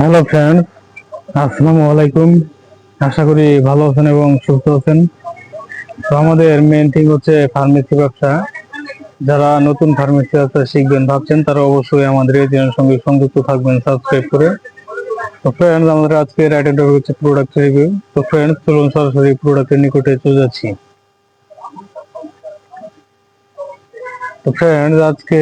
Hello friend, আসসালামু আলাইকুম। আশা করি ভালো আছেন এবং সুস্থ আছেন। তো আমাদের মেন থিং হচ্ছে ফার্মেসি ব্যবসা। যারা নতুন ফার্মেসি ব্যবসা শিখবেন ভাবছেন, তারা অবশ্যই আমাদের এই চ্যানেলের সঙ্গে সংযুক্ত থাকবেন সাবস্ক্রাইব করে। তো ফ্রেন্ড আমাদের আজকের আইটেম টপিক হচ্ছে প্রোডাক্ট রিভিউ তো ফ্রেন্ড চলুন সরাসরি প্রোডাক্টের নিকটে চলে যাচ্ছি। তো ফ্রেন্ড আজকে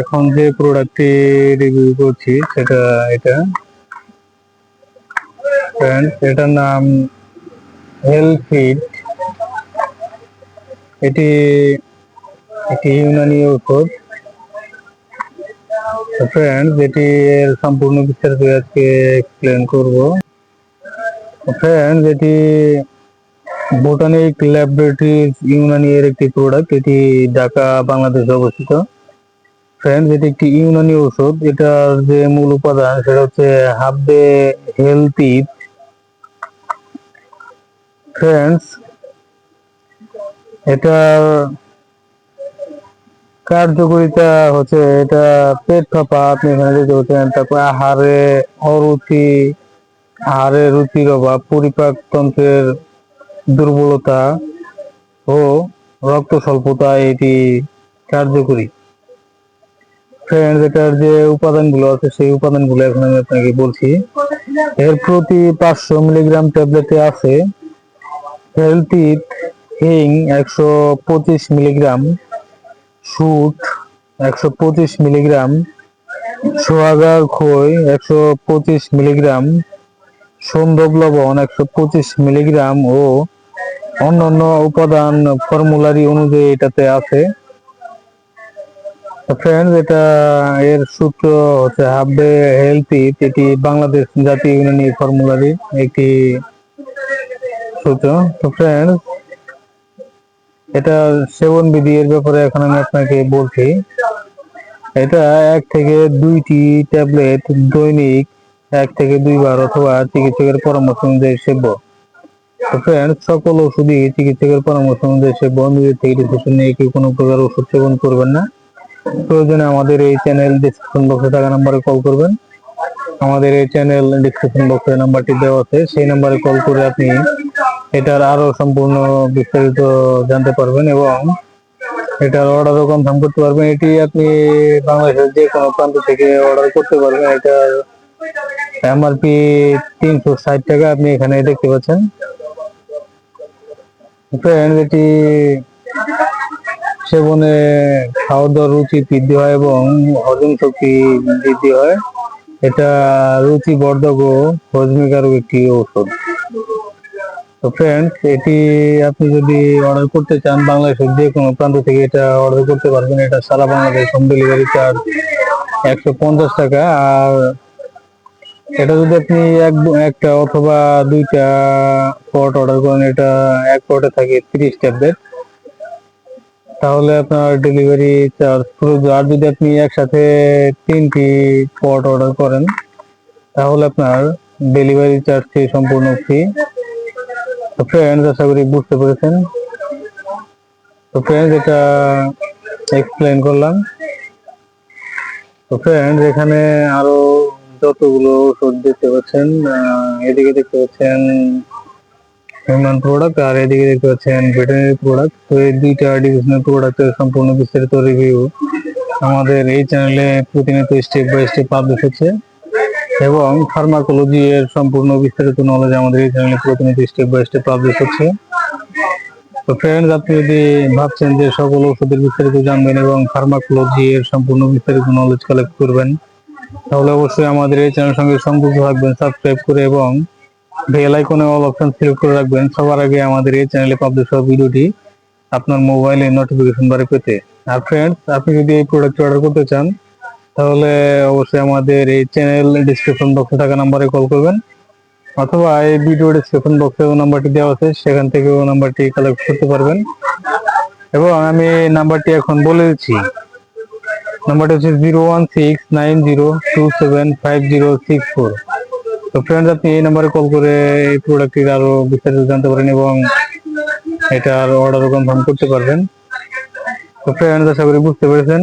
এখন যে প্রোডাক্টটি রিভিউ করছি, সেটা এটা। ফ্রেন্ড এটার নাম হেলফিট এটি একটি ইউনানি ঔষধ ফ্রেন্ড এটি এর সম্পূর্ণ বিস্তারিত আজকে এক্সপ্লেন করব। ফ্রেন্ড এটি বোটানিক ল্যাবরেটরিজ ইউনানি এর একটি প্রোডাক্ট এটি ঢাকা, বাংলাদেশে অবস্থিত। ফ্রেন্ড এটি একটি ইউনানি ঔষধ এটার যে মূল উপাদান, সেটা হচ্ছে হাববে হেলথি। ফ্রেন্ডস এটার কার্যকরিতা হচ্ছে এটা পেট ফাঁপা আপনি এখানে দেখতে পাচ্ছেন, তারপর আহারে অরুচি আহারে রুচির অভাব, পরিপাক তন্ত্রের দুর্বলতা ও রক্ত স্বল্পতা, এটি কার্যকরী। ফ্রেন্ডস এটার যে উপাদানগুলো আছে, সেই উপাদানগুলো এখন আমি আপনাকে বলছি। এর প্রতি পাঁচশো মিলিগ্রাম ট্যাবলেটে আছে হেলথিট হিং একশো পঁচিশ মিলিগ্রাম সুট একশো পঁচিশ মিলিগ্রাম সোয়াগার খই একশো পঁচিশ মিলিগ্রাম সন্দব লবণ একশো পঁচিশ মিলিগ্রাম ও অন্যান্য উপাদান ফর্মুলারি অনুযায়ী এটাতে আছে। ফ্রেন্ডস এটা এর সূত্র হচ্ছে হাববে হেলথি এটি বাংলাদেশ জাতীয় ইউনিয়নি ফর্মুলারি একটি সূত্র তো ফ্রেন্ডস এটা সেবন বিধি এর ব্যাপারে এখন আমি আপনাকে বলছি। এটা এক থেকে দুইটি ট্যাবলেট দৈনিক এক থেকে দুইবার অথবা চিকিৎসকের পরামর্শ অনুযায়ী সেব্য। ফ্রেন্ড সকল ওষুধই চিকিৎসকের পরামর্শ অনুযায়ী সেব্য। নিজের থেকে ডিসিশন নিয়ে কেউ কোনো প্রকার ওষুধ সেবন করবেন না। প্রয়োজনে আমাদের এই চ্যানেল ডিসক্রিপশন বক্সে থাকা নাম্বারে কল করবেন। আমাদের এই চ্যানেল ডিসক্রিপশন বক্সে নাম্বারটি দেওয়া আছে। সেই নাম্বারে কল করে আপনি এটার আরও সম্পূর্ণ বিস্তারিত জানতে পারবেন এবং এটার অর্ডারও কনফার্ম করতে পারবেন। এটি আপনি বাংলাদেশের যে কোনো প্রান্ত থেকে অর্ডার করতে পারবেন। এটার এমআরপি তিনশো ষাট টাকা আপনি এখানে দেখতে পাচ্ছেন। ফ্রেন্ড এটি সেবনে খাওয়া দাওয়ার রুচি বৃদ্ধি হয় এবং হজম শক্তি বৃদ্ধি হয়। এটা রুচি বর্ধক ও হজমিকারক একটি ঔষধ। তো ফ্রেন্ডস এটি আপনি যদি অর্ডার করতে চান বাংলাদেশের যে কোনো প্রান্ত থেকে এটা অর্ডার করতে পারবেন। এটা সারা বাংলাদেশ হোম ডেলিভারি চার্জ একশো পঞ্চাশ টাকা। আর এটা যদি আপনি এক একটা অথবা দুইটা পট অর্ডার করেন, এটা এক পটে থাকে তিরিশ ট্যাবলেট তাহলে আপনার ডেলিভারি চার্জ প্রযোজ্য আর যদি আপনি একসাথে তিনটি পট অর্ডার করেন, তাহলে আপনার ডেলিভারি চার্জটি সম্পূর্ণ ফ্রি তো ফ্রেন্ডস আশা করি বুঝতে পেরেছেন। তো ফ্রেন্ডস এটা এক্সপ্লেন করলাম। তো ফ্রেন্ডস এখানে আরও যতগুলো ওষুধ দেখতে পাচ্ছেন এদিকে দেখতে পাচ্ছেন হিউম্যান প্রোডাক্ট আর এদিকে দেখতে পাচ্ছেন ভেটেরিনারি প্রোডাক্ট তো এই দুইটা ডিভিশনাল প্রোডাক্টের সম্পূর্ণ বিস্তারিত রিভিউ আমাদের এই চ্যানেলে প্রতিনিয়ত স্টেপ বাই স্টেপ পাবলিশ হচ্ছে। এবং ফার্মাকোলজি এর সম্পূর্ণ বিস্তারিত নলেজ আমাদের এই চ্যানেলে প্রতিনিয়ত স্টেপ বাই স্টেপ পাবলিশ হচ্ছে। তো ফ্রেন্ডস আপনি যদি ভাবছেন যে সকল ওষুধের বিস্তারিত জানবেন এবং ফার্মাকোলজি এর সম্পূর্ণ বিস্তারিত নলেজ কালেক্ট করবেন, তাহলে অবশ্যই আমাদের এই চ্যানেলের সঙ্গে সংযুক্ত থাকবেন সাবস্ক্রাইব করে এবং বেল আইকনে অল অপশন সিলেক্ট করে রাখবেন। সবার আগে আমাদের এই চ্যানেলে পাবলিশ হওয়া ভিডিওটি আপনার মোবাইলে নোটিফিকেশন বারে পেতে। আর ফ্রেন্ডস আপনি যদি এই প্রোডাক্ট অর্ডার করতে চান তাহলে অবশ্যই আমাদের এই চ্যানেল ডিসক্রিপশন বক্সে থাকা নাম্বারে কল করবেন। অথবা এই ভিডিও ডিসক্রিপশন বক্সে নাম্বারটি দেওয়া আছে, সেখান থেকে ও নাম্বারটি কালেক্ট করতে পারবেন। এবং আমি নাম্বারটি এখন বলে দিচ্ছি। নাম্বারটি হচ্ছে zero one six nine zero two seven five zero six four তো ফ্রেন্ডস আপনি এই নাম্বারে কল করে এই প্রোডাক্টটির আরও বিস্তারিত জানতে পারেন এবং এটার অর্ডারও কনফার্ম করতে পারবেন। তো ফ্রেন্ডস আশা করি বুঝতে পেরেছেন।